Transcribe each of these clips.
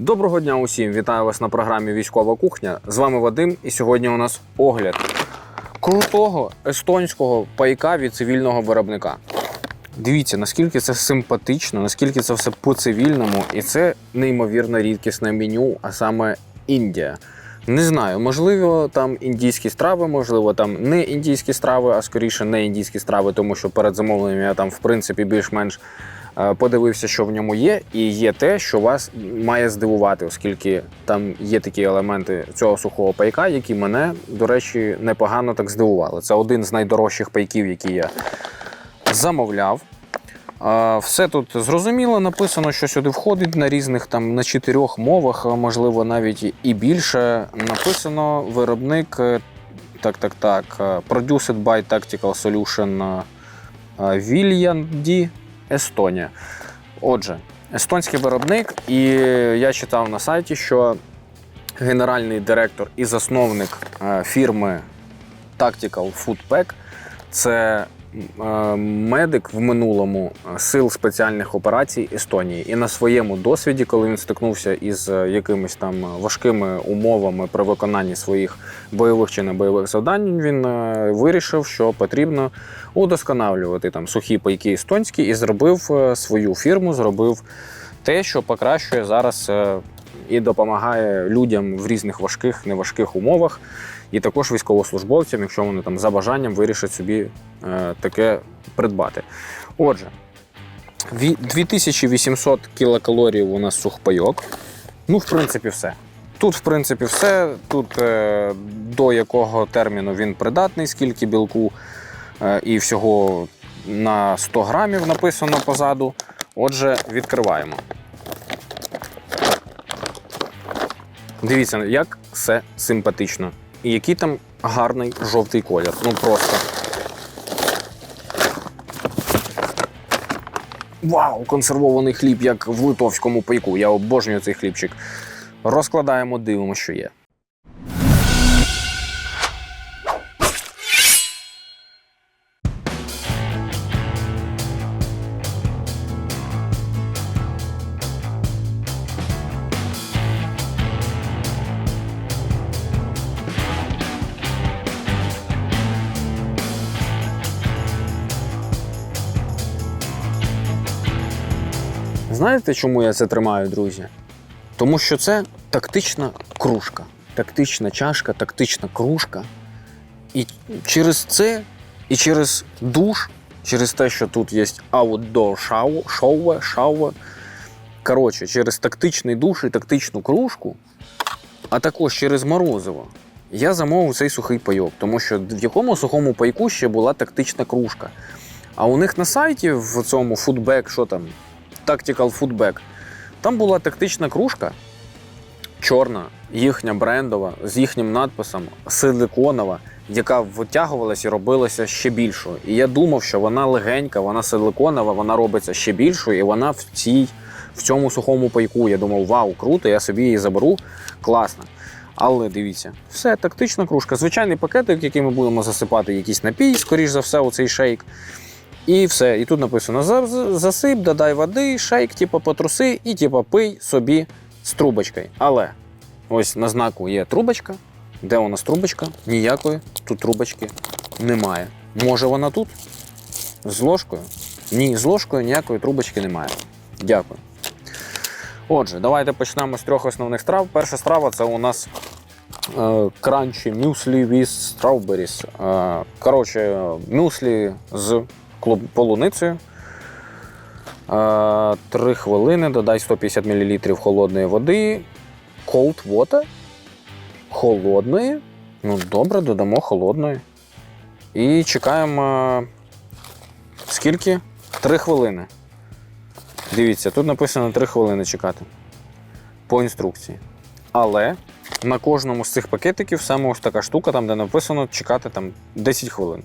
Доброго дня усім! Вітаю вас на програмі Військова кухня. З вами Вадим, і сьогодні у нас огляд крутого естонського пайка від цивільного виробника. Дивіться, наскільки це симпатично, наскільки це все по-цивільному, і це неймовірно рідкісне меню, а саме Індія. Не знаю, можливо, там індійські страви, можливо, там не індійські страви, а скоріше не індійські страви, тому що перед замовленням я там, в принципі, більш-менш подивився, що в ньому є, і є те, що вас має здивувати, оскільки там є такі елементи цього сухого пайка, які мене, до речі, непогано так здивували. Це один з найдорожчих пайків, які я замовляв. Все тут зрозуміло, написано, що сюди входить на різних там на чотирьох мовах, можливо, навіть і більше. Написано виробник. е, Так, так, так. е, Produced by Tactical Solution е, Вільянді, Естонія. Отже, естонський виробник, і я читав на сайті, що генеральний директор і засновник е, фірми Tactical Food Pack це медик в минулому сил спеціальних операцій Естонії. І на своєму досвіді, коли він стикнувся із е, якимись там важкими умовами при виконанні своїх бойових чи небойових завдань, він е, вирішив, що потрібно удосконалювати там сухі пайки естонські, і зробив е, свою фірму, зробив те, що покращує зараз. І допомагає людям в різних важких, неважких умовах, і також військовослужбовцям, якщо вони там за бажанням вирішать собі е, таке придбати. Отже, 2800 кілокалорій у нас сухпайок. Ну, в принципі, все. Тут, в принципі, все. Тут е, до якого терміну він придатний, скільки білку е, і всього на 100 грамів написано позаду. Отже, відкриваємо. Дивіться, як все симпатично. І який там гарний жовтий колір. Ну просто. Вау! Консервований хліб, як в литовському пайку. Я обожнюю цей хлібчик. Розкладаємо, дивимося, що є. Знаєте, чому я це тримаю, друзі? Тому що це тактична кружка, тактична чашка, тактична кружка. І через це, і через душ, через те, що тут є outdoor шоуе, шауе. Коротше, через тактичний душ і тактичну кружку, а також через морозиво, я замовив цей сухий пайок, тому що в якому сухому пайку ще була тактична кружка. А у них на сайті в цьому фудбек, що там, Tactical Foodback. Там була тактична кружка, чорна, їхня брендова, з їхнім надписом силиконова, яка витягувалася і робилася ще більшою. І я думав, що вона легенька, вона силиконова, вона робиться ще більшою, і вона в цій, в цьому сухому пайку. Я думав, вау, круто, я собі її заберу. Класно. Але дивіться, все, тактична кружка. Звичайний пакетик, який ми будемо засипати якийсь напій, скоріш за все, у цей шейк. І все. І тут написано: «За- за- засип, додай води, шейк, типу, потруси, і типу, пий собі з трубочкою. Але ось на знаку є трубочка. Де у нас трубочка? Ніякої тут трубочки немає. Може вона тут? З ложкою? Ні, з ложкою ніякої трубочки немає. Дякую. Отже, давайте почнемо з трьох основних страв. Перша страва це у нас е, кранчі мюслі with strawberries. Е, Коротше, мюслі з клуб- полуницею. Е, Три хвилини, додай 150 мл холодної води. Cold water. Холодної. Ну, добре, додамо холодної. І чекаємо. Скільки? Три хвилини. Дивіться, тут написано 3 хвилини чекати. По інструкції. Але на кожному з цих пакетиків саме ось така штука, там, де написано чекати там 10 хвилин.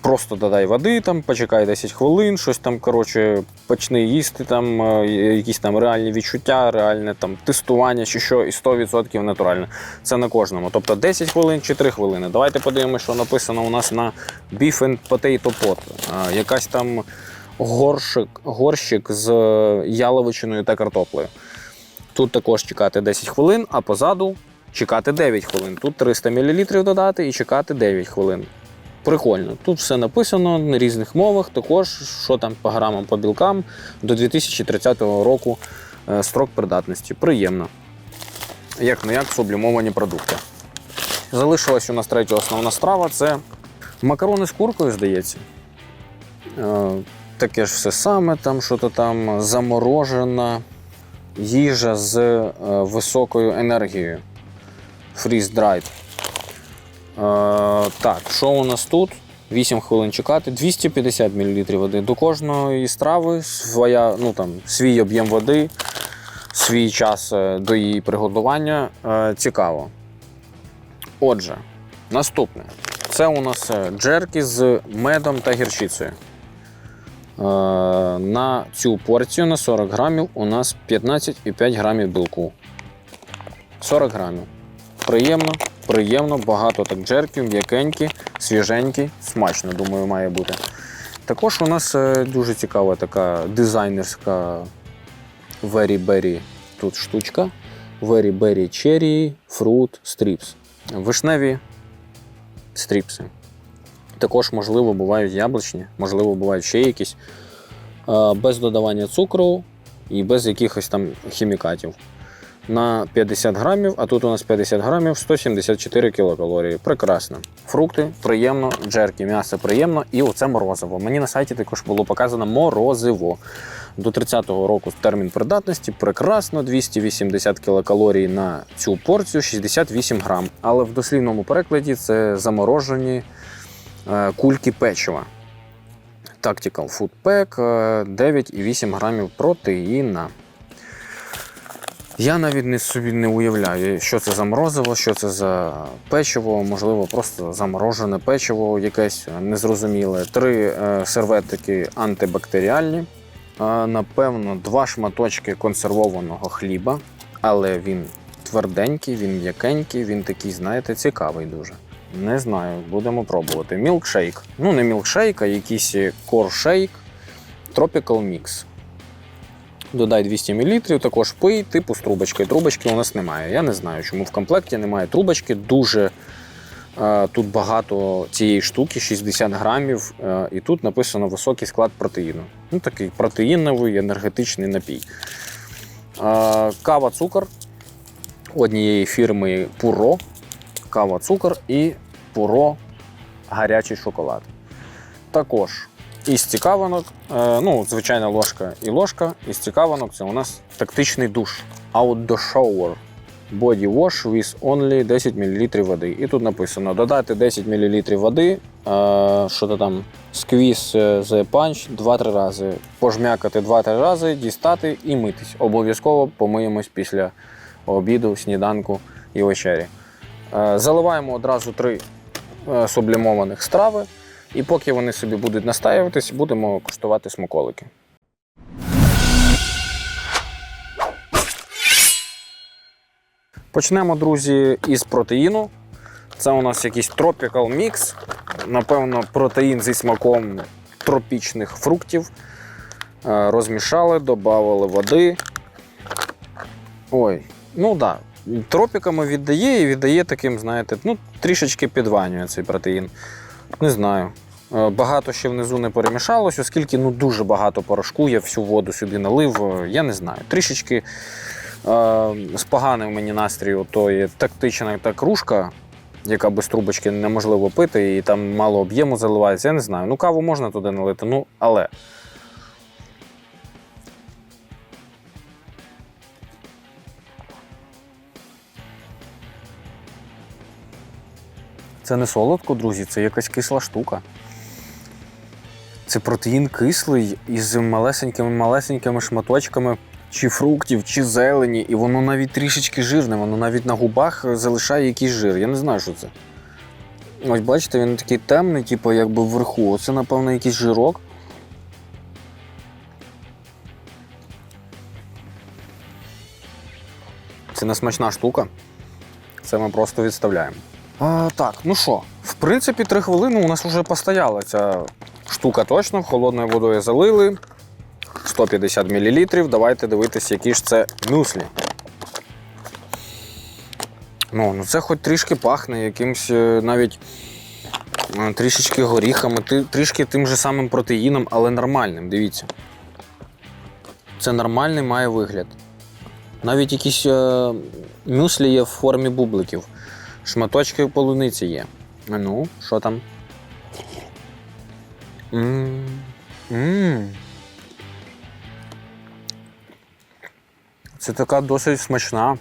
Просто додай води, там, почекай 10 хвилин, щось там, коротше, почни їсти, там, е, якісь там реальні відчуття, реальне там, тестування чи що, і 100% натурально. Це на кожному. Тобто 10 хвилин чи 3 хвилини. Давайте подивимося, що написано у нас на Beef and Potato Pot. Е, Якась там горщик, горщик з яловичиною та картоплею. Тут також чекати 10 хвилин, а позаду чекати 9 хвилин. Тут 300 мл додати і чекати 9 хвилин. Прикольно. Тут все написано на різних мовах, також що там по грамам, по білкам до 2030 року е, строк придатності. Приємно. Як не як сублімовані продукти. Залишилась у нас третя основна страва це макарони з куркою, здається. Е, Таке ж все саме, там що-то там заморожена їжа з е, високою енергією. Freeze-dried. Е, так, що у нас тут? 8 хвилин чекати, 250 мл води. До кожної страви своя, ну, там, свій об'єм води, свій час е, до її приготування. Е, цікаво. Отже, наступне. Це у нас е, джерки з медом та гірчицею. Е, На цю порцію на 40 грамів у нас 15,5 грамів білку. 40 грамів. Приємно, приємно, багато так джерків, м'якенькі, свіженькі, смачно, думаю, має бути. Також у нас е, дуже цікава така дизайнерська Berry тут штучка. Very Berry Cherry Fruit Strips. Вишневі стріпси. Також, можливо, бувають яблучні, можливо, бувають ще якісь. Е, Без додавання цукру і без якихось там хімікатів. На 50 грамів, а тут у нас 50 грамів 174 кілокалорії. Прекрасно. Фрукти приємно, джерки, м'ясо приємно. І оце морозиво. Мені на сайті також було показано морозиво. До 30-го року термін придатності прекрасно, 280 кілокалорій на цю порцію, 68 грам. Але в дослівному перекладі це заморожені е, кульки печива. Tactical Food Pack е, 9,8 грамів протеїна. Я навіть не собі не уявляю, що це за морозиво, що це за печиво, можливо, просто заморожене печиво, якесь незрозуміле. Три е, серветики антибактеріальні. Е, напевно, два шматочки консервованого хліба, але він тверденький, він м'якенький, він такий, знаєте, цікавий дуже. Не знаю, будемо пробувати. Мілкшейк. Ну, не мілкшейк, а якийсь коршейк Tropical Mix. Додай 200 мл, також пий, типу з трубочки. Трубочки у нас немає. Я не знаю, чому в комплекті немає трубочки. Дуже е, тут багато цієї штуки, 60 грамів, е, і тут написано високий склад протеїну. Ну, такий протеїновий енергетичний напій. Е, кава, цукор однієї фірми Пуро. Кава, цукор і Пуро гарячий шоколад. Також із цікавинок, е, ну, звичайна ложка і ложка. Із цікавинок це у нас тактичний душ. Outdoor shower. Body wash with only 10 мл води. І тут написано: додати 10 мл води, е, що то там, сквіз the punch 2-3 рази, пожмякати 2-3 рази, дістати і митись. Обов'язково помиємось після обіду, сніданку і вечері. Е, Заливаємо одразу три сублімованих страви. І поки вони собі будуть настаюватись, будемо куштувати смаколики. Почнемо, друзі, із протеїну. Це у нас якийсь Tropical Mix. Напевно, протеїн зі смаком тропічних фруктів. Е, Розмішали, додали води. Ой, ну так. Да. Тропіками віддає і віддає таким, знаєте, ну, трішечки підванює цей протеїн. Не знаю. Е, Багато ще внизу не перемішалось, оскільки ну, дуже багато порошку, я всю воду сюди налив. е, Я не знаю. Трішечки е, споганив мені настрій тої тактична та кружка, яка без трубочки неможливо пити, і там мало об'єму заливається. Я не знаю. Ну, каву можна туди налити, ну але. Це не солодко, друзі, це якась кисла штука. Це протеїн кислий із малесенькими-малесенькими шматочками чи фруктів, чи зелені, і воно навіть трішечки жирне, воно навіть на губах залишає якийсь жир. Я не знаю, що це. Ось бачите, він такий темний, типу, якби вверху. Оце, напевно, якийсь жирок. Це не смачна штука. Це ми просто відставляємо. А, так, ну що, в принципі, три хвилини у нас вже постояла ця штука точно. Холодною водою залили. 150 мл. Давайте дивитися, які ж це мюслі. Ну, ну це хоч трішки пахне якимсь е, навіть е, трішечки горіхами, трішки тим же самим протеїном, але нормальним. Дивіться. Це нормальний має вигляд. Навіть якісь е, мюслі є в формі бубликів. Шматочки полуниці є. Ну, що там? М, м. Це така досить смачна.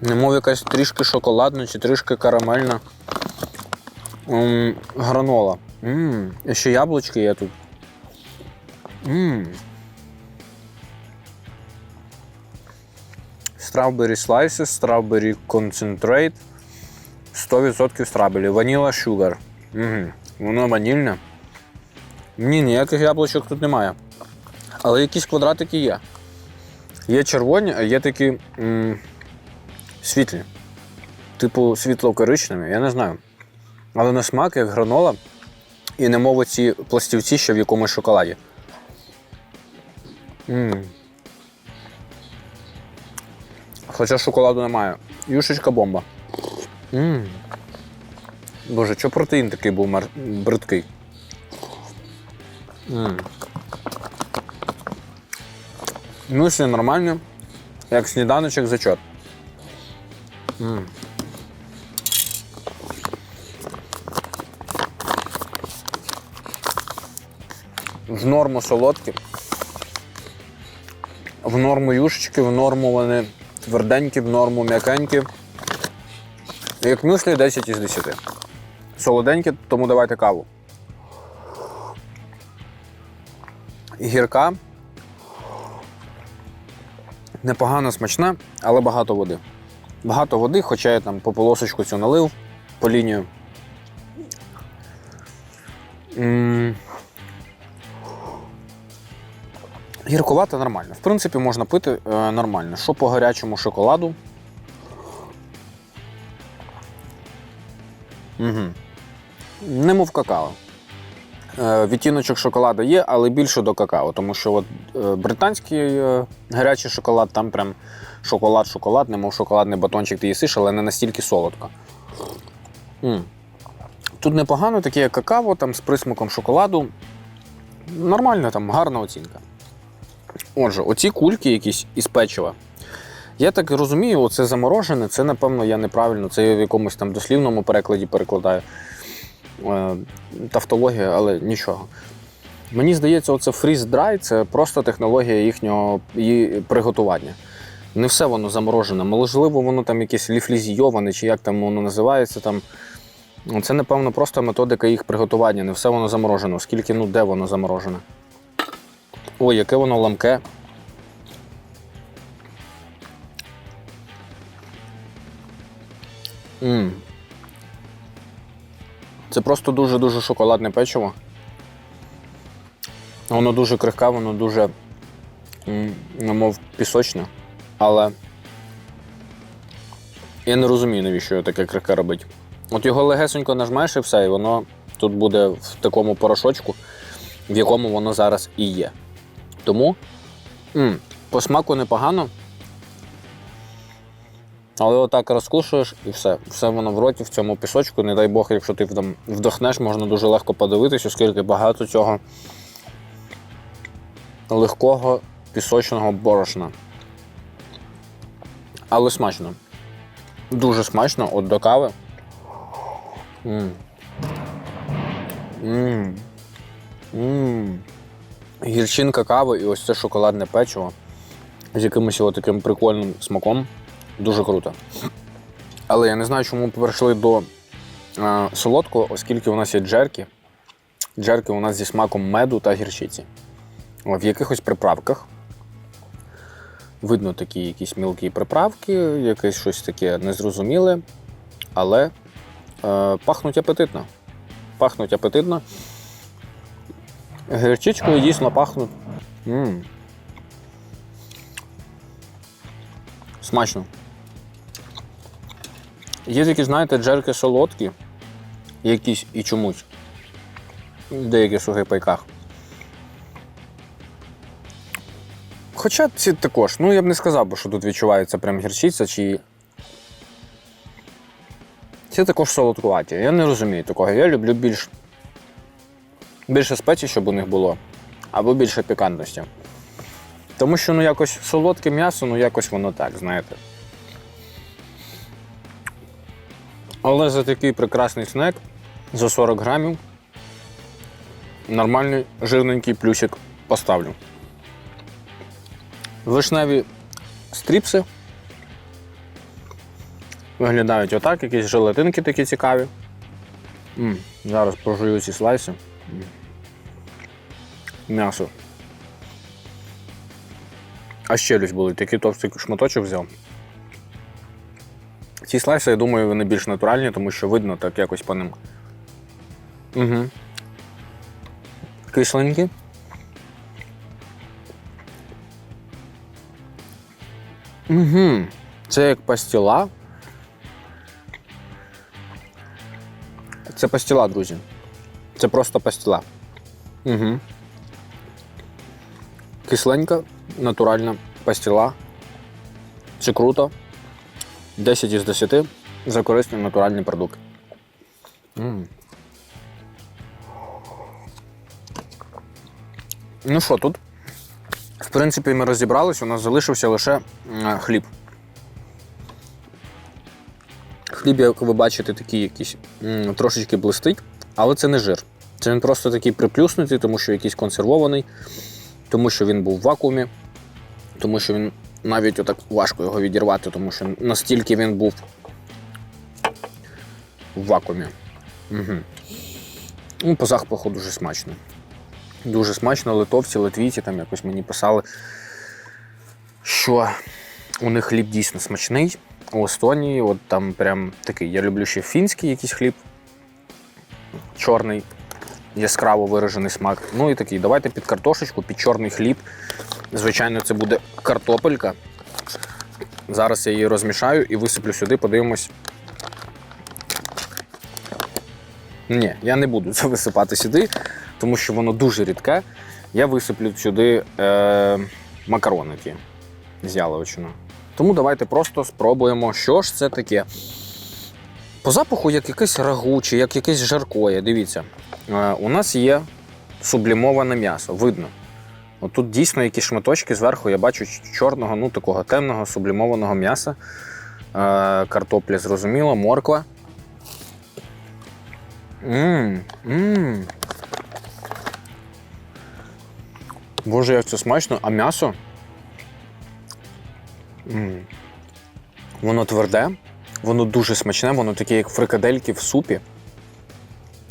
Немов якась трішки шоколадна чи трішки карамельна. М, гранола. М, і ще яблучки є тут. М. Strawberry slices, strawberry concentrate, 100% страбелі. Vanilla sugar. Угу. Воно ванільне. Ні, ніяких яблучок тут немає. Але якісь квадратики є. Є червоні, а є такі м, світлі. Типу світло-коричневі, я не знаю. Але на смак як гранола і немов ці пластівці, що в якомусь шоколаді. м Хоча шоколаду немає. Юшечка бомба. м Боже, чого протеїн такий був мар... бридкий? Мюслі нормальні, як сніданочок зачот. м В норму солодкі. В норму юшечки, в норму вони тверденькі, в норму м'якенькі. Як мюслі 10 із 10. Солоденькі, тому давайте каву. Гірка. Непогано смачна, але багато води. Багато води, хоча я там по полосочку цю налив по лінію. М. Гіркувата нормально. В принципі, можна пити е, нормально. Що по гарячому шоколаду. Угу. Немов какао. Е, відтіночок шоколада є, але більше до какао, тому що от, е, британський е, гарячий шоколад, там прям шоколад-шоколад, немов шоколадний батончик ти їсиш, але не настільки солодко. м Тут непогано, таке як какао там, з присмаком шоколаду. Нормально, там, гарна оцінка. Отже, оці кульки якісь із печива. Я так розумію, оце заморожене, це, напевно, я неправильно, це я в якомусь там дослівному перекладі перекладаю. Е, Тавтологія, але нічого. Мені здається, оце фріз-драй це просто технологія їхнього приготування. Не все воно заморожене. Можливо, воно там якесь ліфлізійоване, чи як там воно називається. Там. Ну, Це, напевно, просто методика їх приготування. Не все воно заморожено, оскільки ну де воно заморожене. Ой, яке воно ламке. м Це просто дуже-дуже шоколадне печиво. Воно дуже крихке, воно дуже, м, немов пісочне. Але я не розумію, навіщо його таке крихке робить. От його легесенько нажмеш і все, і воно тут буде в такому порошочку, в якому воно зараз і є. Тому м, по смаку непогано. Але отак розкушуєш і все. Все воно в роті в цьому пісочку. Не дай Бог, якщо ти там вдохнеш, можна дуже легко подивитися, оскільки багато цього легкого пісочного борошна. Але смачно. Дуже смачно, от до кави. М. М. М. Гірчинка кави і ось це шоколадне печиво з якимось таким прикольним смаком. Дуже круто. Але я не знаю, чому ми перейшли до е, солодкого, оскільки у нас є джерки. Джерки у нас зі смаком меду та гірчиці. В якихось приправках. Видно такі якісь мілкі приправки, якесь щось таке незрозуміле, але е, пахнуть апетитно. Пахнуть апетитно. Гірчичкою дійсно пахнуть. м Смачно. Є такі, знаєте, джерки солодкі, якісь і чомусь. В деяких сухих Хоча ці також, ну я б не сказав, що тут відчувається прям гірчиця чи Це також солодкуваті. Я не розумію такого. Я люблю більш більше спецій, щоб у них було, або більше пікантності. Тому що ну якось солодке м'ясо, ну якось воно так, знаєте. Але за такий прекрасний снек за 40 грамів нормальний жирненький плюсик поставлю. Вишневі стріпси виглядають отак, якісь желатинки такі цікаві. м зараз прожую ці слайси. М. М'ясо. А щелюсть були, такий товстий шматочок взяв. Ці слайси, я думаю, вони більш натуральні, тому що видно так якось по ним. Угу. Кисленькі. Угу. Це як пастіла. Це пастіла, друзі. Це просто пастіла. Угу. Кисленька, натуральна пастіла. Це круто. 10 із 10 за корисний натуральний продукт. М. Ну що, тут, в принципі, ми розібрались, у нас залишився лише хліб. Хліб, як ви бачите, такий якийсь трошечки блистить, але це не жир. Це він просто такий приплюснутий, тому що якийсь консервований, тому що він був в вакуумі, тому що він навіть отак важко його відірвати, тому що настільки він був в вакуумі. Угу. Ну, по запаху дуже смачно. Дуже смачно, литовці, литвійці там якось мені писали, що у них хліб дійсно смачний. У Естонії, от там прям такий. Я люблю ще фінський якийсь хліб. Чорний, яскраво виражений смак. Ну і такий, давайте під картошечку, під чорний хліб. Звичайно, це буде картопелька. Зараз я її розмішаю і висиплю сюди, подивимось. Ні, я не буду це висипати сюди, тому що воно дуже рідке. Я висиплю сюди е, макарони ті з яловичиною. Тому давайте просто спробуємо, що ж це таке. По запаху як якесь рагу чи як якесь жаркоє. Дивіться, у нас є сублімоване м'ясо, видно. От тут дійсно якісь шматочки зверху я бачу чорного, ну такого темного сублімованого м'яса. Картопля зрозуміло, морква. Мм, мм. Боже, як це смачно, а м'ясо. Воно тверде, воно дуже смачне, воно таке, як фрикадельки в супі.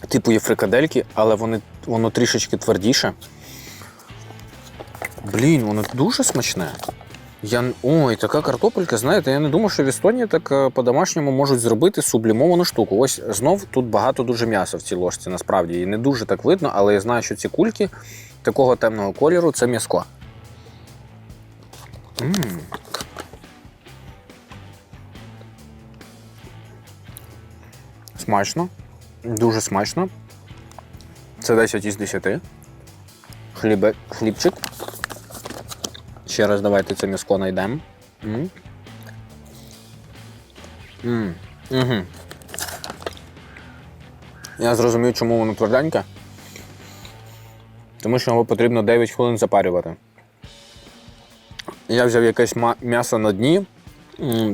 Типу є фрикадельки, але вони, воно трішечки твердіше. Блін, воно дуже смачне. Я... Ой, така картопелька, знаєте, я не думав, що в Естонії так е, по-домашньому можуть зробити сублімовану штуку. Ось знов тут багато дуже м'яса в цій ложці, насправді. І не дуже так видно, але я знаю, що ці кульки такого темного кольору це м'яско. Смачно. Дуже смачно. Це 10 із 10. Хлібе, хлібчик. Ще раз давайте це м'яско знайдемо. М. Я зрозумів, чому воно тверденьке. Тому що його потрібно 9 хвилин запарювати. Я взяв якесь м'ясо на дні,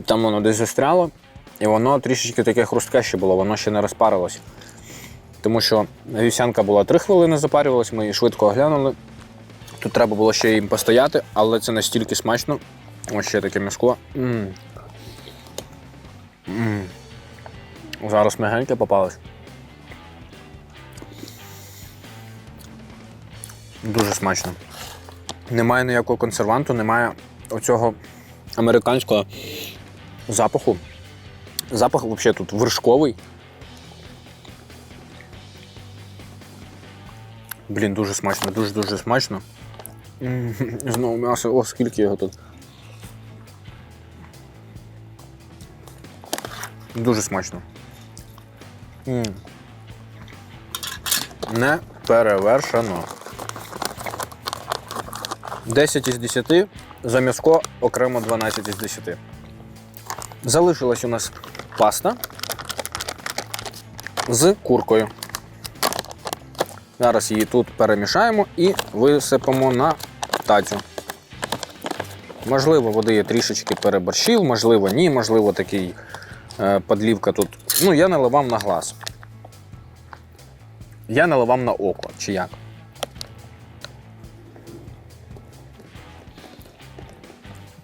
там воно десь застряло, і воно трішечки таке хрустке ще було, воно ще не розпарилось. Тому що вівсянка була 3 хвилини запарювалась, ми її швидко оглянули. Тут треба було ще їм постояти, але це настільки смачно. Ось ще таке м'яско. Зараз м'ягеньке попалось. Дуже смачно. Немає ніякого консерванту, немає оцього американського запаху. Запах взагалі тут вершковий. Блін, дуже смачно, дуже-дуже смачно. Знову м'ясо, о, скільки його тут. Дуже смачно. Не перевершено. 10 із 10, за м'яско окремо 12 із 10. Залишилась у нас паста. з куркою. Зараз її тут перемішаємо і висипемо на тацю. Можливо, води я трішечки переборщив, можливо, ні, можливо, такий е, подлівка тут. Ну, я наливав на глаз. Я наливав на око, чи як.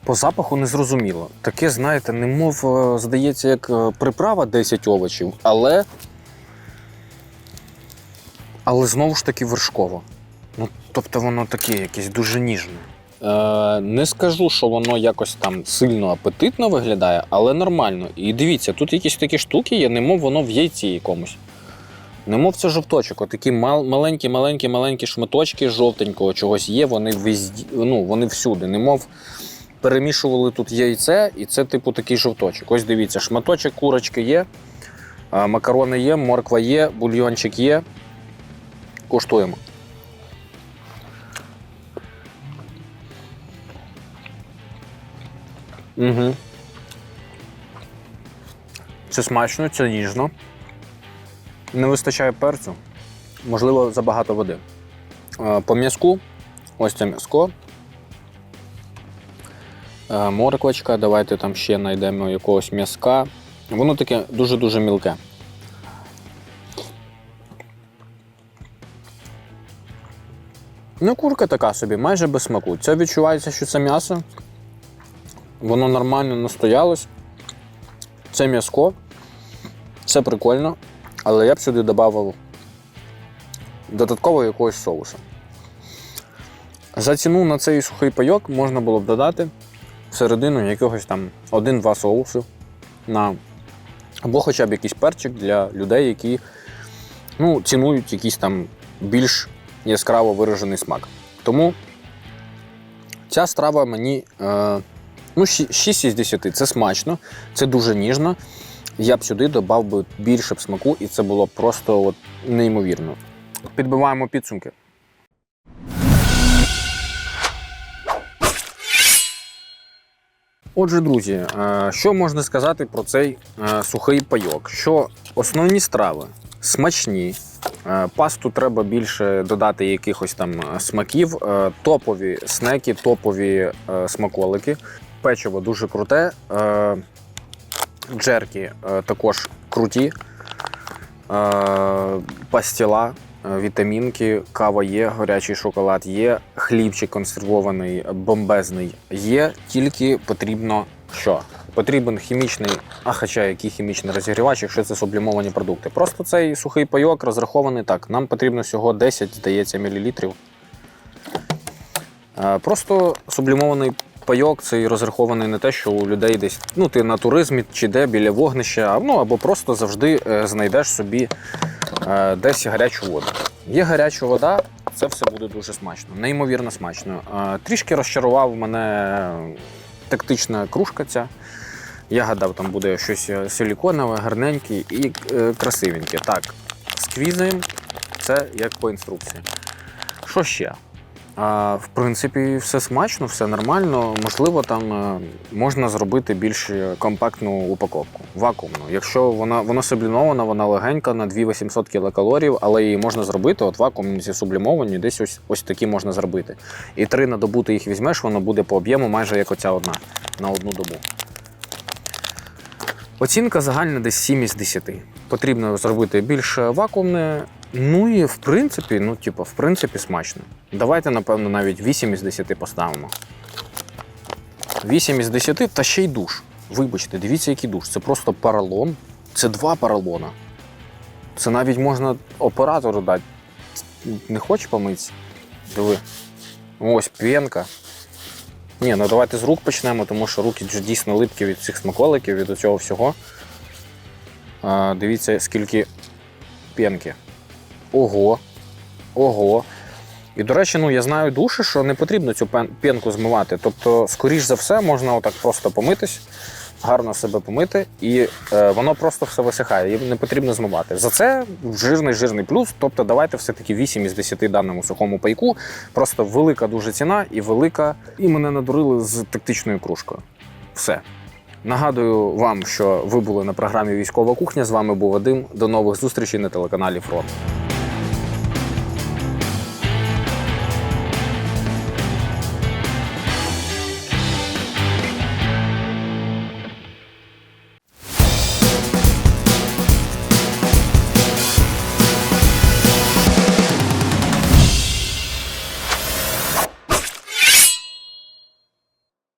По запаху не зрозуміло. Таке, знаєте, немов, е, здається, як е, приправа 10 овочів, але. Але знову ж таки вершково. Ну, тобто воно таке якесь дуже ніжне. Е, не скажу, що воно якось там сильно апетитно виглядає, але нормально. І дивіться, тут якісь такі штуки є, немов воно в яйці якомусь. Немов це жовточок, отакі мал, маленькі, маленькі, маленькі шматочки жовтенького чогось є, вони везді, ну, вони всюди. Немов перемішували тут яйце, і це, типу, такий жовточок. Ось дивіться, шматочок курочки є, макарони є, морква є, бульйончик є. Куштуємо. Угу. Це смачно, це ніжно. Не вистачає перцю. Можливо, забагато води. По м'язку, ось це м'язко. Е, Морквочка, давайте там ще знайдемо якогось м'язка. Воно таке дуже-дуже мілке. Ну, курка така собі, майже без смаку. Це відчувається, що це м'ясо. Воно нормально настоялось. Це м'язко. Це прикольно. Але я б сюди додав додатково якогось соусу. За ціну на цей сухий пайок можна було б додати всередину якогось там один-два соуси на або хоча б якийсь перчик для людей, які ну, цінують якийсь там більш яскраво виражений смак. Тому ця страва мені е, ну, 6 із 10. Це смачно, це дуже ніжно. Я б сюди додав би більше б смаку, і це було просто от, неймовірно. Підбиваємо підсумки. Отже, друзі, е, що можна сказати про цей е, сухий пайок? Що основні страви смачні, е, пасту треба більше додати якихось там смаків, топові снеки, топові смаколики. Печиво дуже круте, джерки також круті, пастіла, вітамінки, кава є, гарячий шоколад є, хлібчик консервований, бомбезний є, тільки потрібно що? Потрібен хімічний, а хоча який хімічний розігрівач, якщо це сублімовані продукти. Просто цей сухий пайок розрахований так. Нам потрібно всього 10, здається, мілілітрів. Е, Просто сублімований пайок цей розрахований на те, що у людей десь ну, ти на туризмі чи де біля вогнища, ну або просто завжди е, знайдеш собі е, десь гарячу воду. Є гаряча вода, це все буде дуже смачно, неймовірно смачно. Е, Трішки розчарував мене тактична кружка ця. Я гадав, там буде щось силіконове, гарненьке і красивеньке. Так, сквізаємо, це як по інструкції. Що ще? В принципі, все смачно, все нормально. Можливо, там е, можна зробити більш компактну упаковку, вакуумну. Якщо вона вона сублімована, вона легенька на 2800 кілокалорій, але її можна зробити. От вакуумні ці сублімовані, десь ось ось такі можна зробити. І три на добу ти їх візьмеш, воно буде по об'єму майже як оця одна на одну добу. Оцінка загальна десь 7 із 10. Потрібно зробити більш вакуумне. Ну і в принципі, ну, типу, в принципі, смачно. Давайте, напевно, навіть 8 із 10 поставимо. 8 із 10 та ще й душ. Вибачте, дивіться, який душ. Це просто паралон. Це два паралона. Це навіть можна оператору дати. Не хочеш помитися? Диви. Ось п'янка. Ні, ну давайте з рук почнемо, тому що руки дійсно липкі від цих смаколиків, від цього всього. А, дивіться, скільки п'янки. Ого. Ого. І, до речі, ну я знаю душі, що не потрібно цю пен- п'янку змивати. Тобто, скоріш за все, можна отак просто помитись, гарно себе помити, і е, воно просто все висихає, їм не потрібно змивати. За це жирний жирний плюс. Тобто, давайте все-таки 8 із 10 даному сухому пайку. Просто велика дуже ціна і велика. І мене надурили з тактичною кружкою. Все. Нагадую вам, що ви були на програмі Військова кухня. З вами був Вадим. До нових зустрічей на телеканалі Фронт.